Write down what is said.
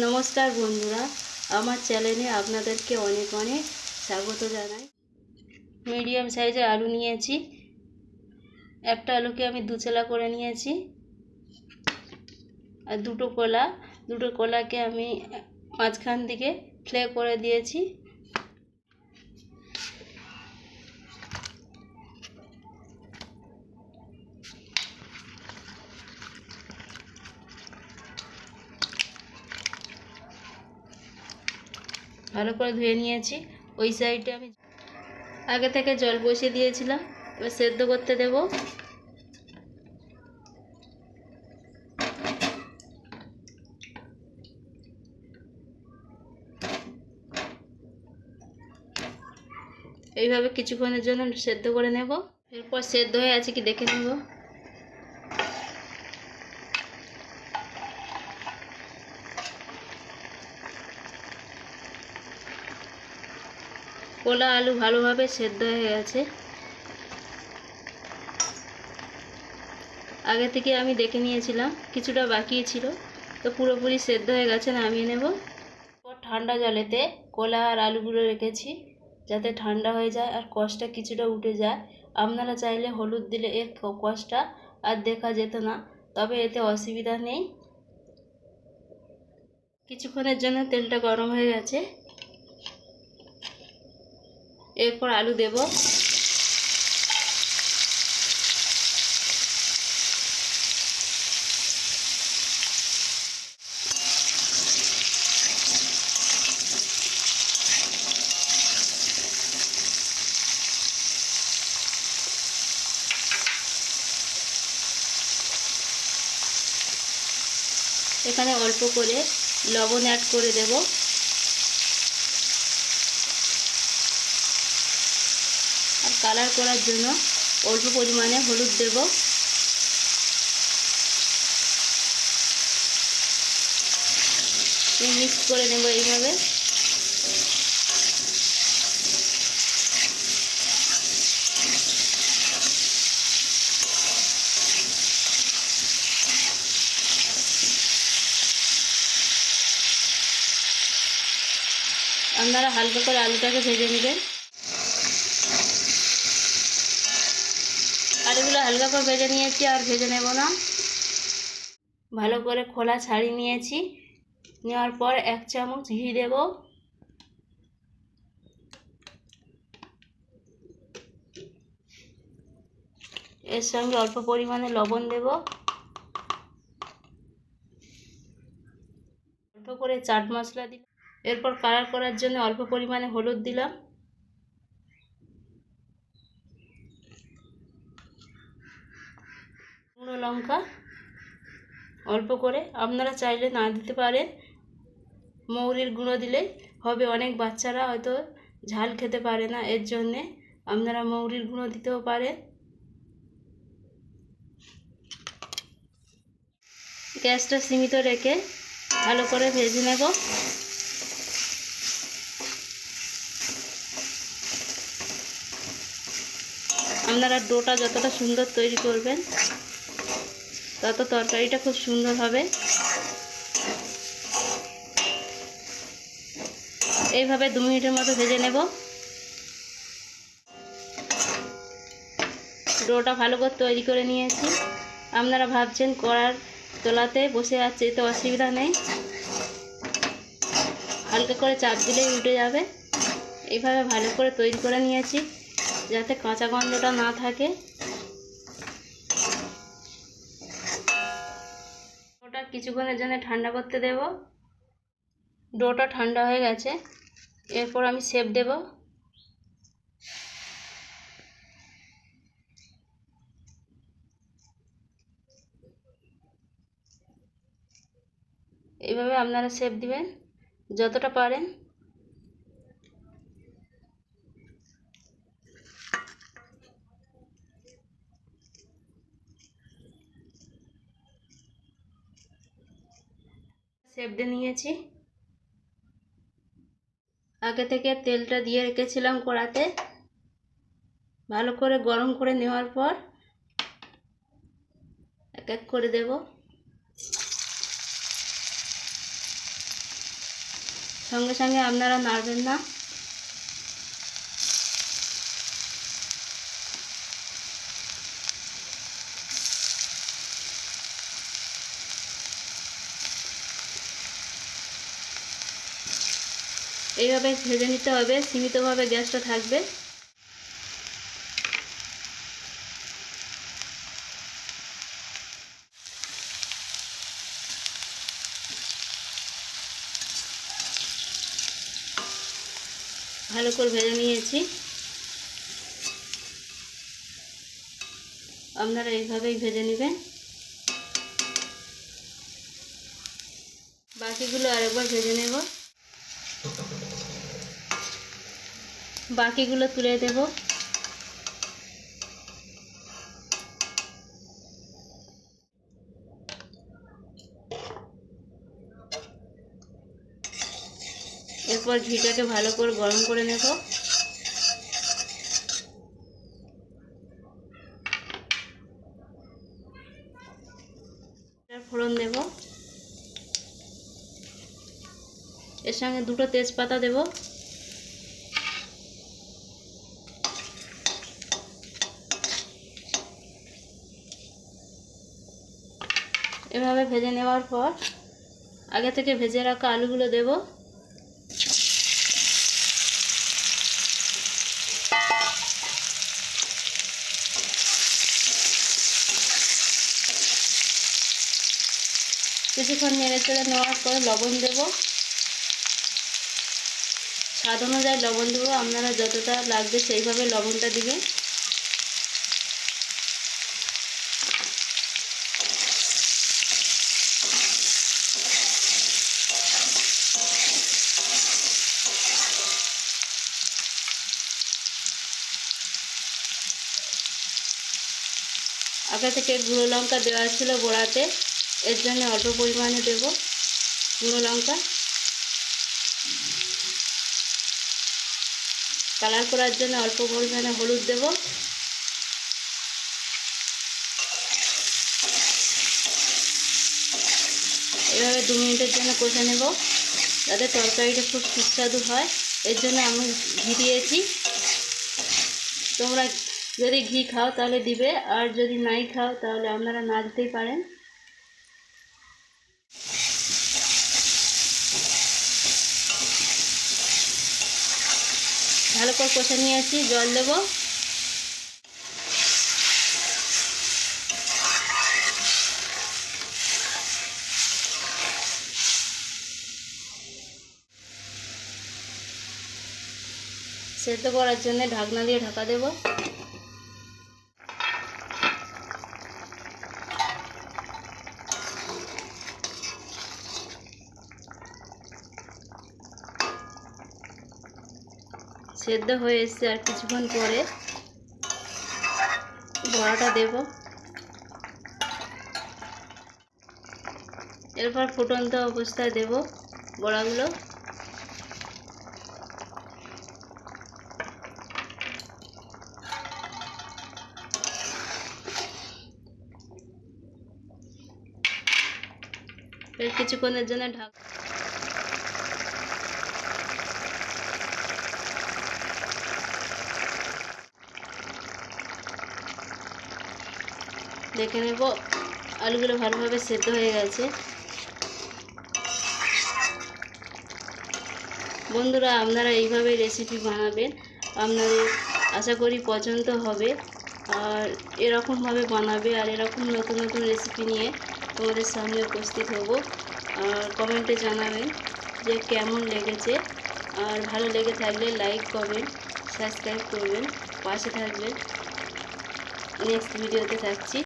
নমস্কার বন্ধুরা, আমার চ্যানেলে আপনাদেরকে অনেক অনেক স্বাগত জানাই। মিডিয়াম সাইজের আলু নিয়েছি। একটা আলুকে আমি দুচেলা করে নিয়েছি। আর দুটো কলা, দুটো কলাকে আমি মাঝখান দিকে ফ্লে করে দিয়েছি। ভালো করে ধুয়ে নিয়েছি। ওই সাইডে আমি আগে থেকে জল বসিয়ে দিয়েছিলাম। এবার সেদ্ধ করতে দেব। এইভাবে কিছুক্ষণের জন্য সেদ্ধ করে নেব। এরপর সেদ্ধ হয়ে আছে কি দেখে নেব। কলা আলু ভালোভাবে সেদ্ধ হয়ে গেছে। আগে থেকে আমি দেখে নিয়েছিলাম, কিছুটা বাকি ছিল। তো পুরোপুরি সেদ্ধ হয়ে গেছে, নামিয়ে নেব। ঠান্ডা জলেতে কলা আর আলুগুলো রেখেছি, যাতে ঠান্ডা হয়ে যায় আর কষটা কিছুটা উঠে যায়। আপনারা চাইলে হলুদ দিলে এর কষটা আর দেখা যেত না, তবে এতে অসুবিধা নেই। কিছুক্ষণের জন্য তেলটা গরম হয়ে গেছে। এরপর আলু দেব। এখানে অল্প করে লবণ অ্যাড করে দেব আর কালার করার জন্য অল্প পরিমাণে হলুদ দেব। মিক্স করে নেব এইভাবে। আপনারা হালকা করে আলুটাকে ভেজে নেবেন আলুগুলো হালকা করে ভেজে নিয়েছি আর ভেজে নেব না। ভালো করে খোলা ছাড়িয়ে নিয়েছি। নেওয়ার পর এক চামচ ঘি দেব। এর সঙ্গে অল্প পরিমাণে লবণ দেব। অল্প করে চাট মশলা দিলাম এরপর কালার করার জন্য অল্প পরিমাণে হলুদ দিলাম গুঁড়ো লঙ্কা অল্প করে। আপনারা চাইলে না দিতে পারেন। মৌরির গুঁড়ো দিলে হবে। অনেক বাচ্চারা হয়তো ঝাল খেতে পারে না। এর জন্যে আপনারা মৌরির গুঁড়ো দিতেও পারেন। গ্যাসটা সীমিত রেখে ভালো করে ভেজে নেব। আপনারা ডোটা যতটা সুন্দর তৈরি করবেন তত তরকারিটা খুব সুন্দর হবে। এইভাবে দু মিনিটের মতো ভেজে নেব। ডোটা ভালো করে তৈরি করে নিয়েছি। আপনারা ভাবছেন করার তোলাতে বসে আছে এতে অসুবিধা নেই। হালকা করে চাপ দিলেই উঠে যাবে। এইভাবে ভালো করে তৈরি করে নিয়েছি, যাতে কাঁচা গন্ধটা না থাকে। কিছুক্ষণের জন্য ঠান্ডা করতে দেব। ডোটা ঠান্ডা হয়ে গেছে। এরপর আমি সেপ দেব। এইভাবে আপনারা সেপ দিবেন, যতটা পারেন। সেপ নিয়েছি। আগে থেকে তেলটা দিয়ে রেখেছিলাম কড়াতে। ভালো করে গরম করে নেওয়ার পর এক এক করে দেব। সঙ্গে সঙ্গে আপনারা নাড়বেন না। এইভাবে ভেজে নিতে হবে, সীমিতভাবে গ্যাসটা থাকবে। ভালো করে ভেজে নিয়েছি। আপনারা এইভাবেই ভেজে নেবেন। বাকিগুলো আরেকবার ভেজে নেব। বাকিগুলো তুলে দেব। এরপর ঘিটাকে ভালো করে গরম করে নেব। ফোড়ন দেব। এর সঙ্গে দুটো তেজপাতা দেব। এভাবে ভেজে নেওয়ার পর আগে থেকে ভেজে রাখা আলুগুলো দেব। কিছুক্ষণ নেড়ে চেড়ে নেওয়ার পর লবণ দেব। স্বাদ অনুযায়ী লবণ দেবো। আপনারা যতটা লাগবে সেইভাবে লবণটা দিবেন। আগে থেকে গুঁড়ো লঙ্কা দেওয়া ছিল গোড়াতে এর জন্য অল্প পরিমাণে দেব গুঁড়ো লঙ্কা। কালার করার জন্য অল্প পরিমাণে হলুদ দেব। এভাবে দু মিনিটের জন্য কষে নেব, যাতে তরকারিটা খুব সুস্বাদু হয়। এর জন্য আমি ঘি দিয়েছি। তোমরা যদি ঘি খাও তাহলে দিবে, আর যদি নাই খাও তাহলে আপনারা না দিতেই পারেন। ভালো করে কষে নিয়েছি জল দেব। সেদ্ধ করার জন্য ঢাকনা দিয়ে ঢাকা দেব। সেদ্ধ হয়ে এসছে আর কিছুক্ষণ পরে বড়াটা দেব। এরপর ফুটন্ত অবস্থায় দেব বড়াগুলো। কিছুক্ষণের জন্য ঢাক দেখে নেব। আলুগুলো ভালোভাবে সেদ্ধ হয়ে গেছে। বন্ধুরা, আপনারা এইভাবে রেসিপি বানাবেন। আপনাদের আশা করি পছন্দ হবে। আর এরকমভাবে বানাবে আর এরকম নতুন নতুন রেসিপি নিয়ে তোমাদের সামনে উপস্থিত হব। আর কমেন্টে জানাবেন যে কেমন লেগেছে। আর ভালো লেগে থাকলে লাইক কমেন্ট সাবস্ক্রাইব করবেন, পাশে থাকবেন। নেক্সট ভিডিওতে থাকছি।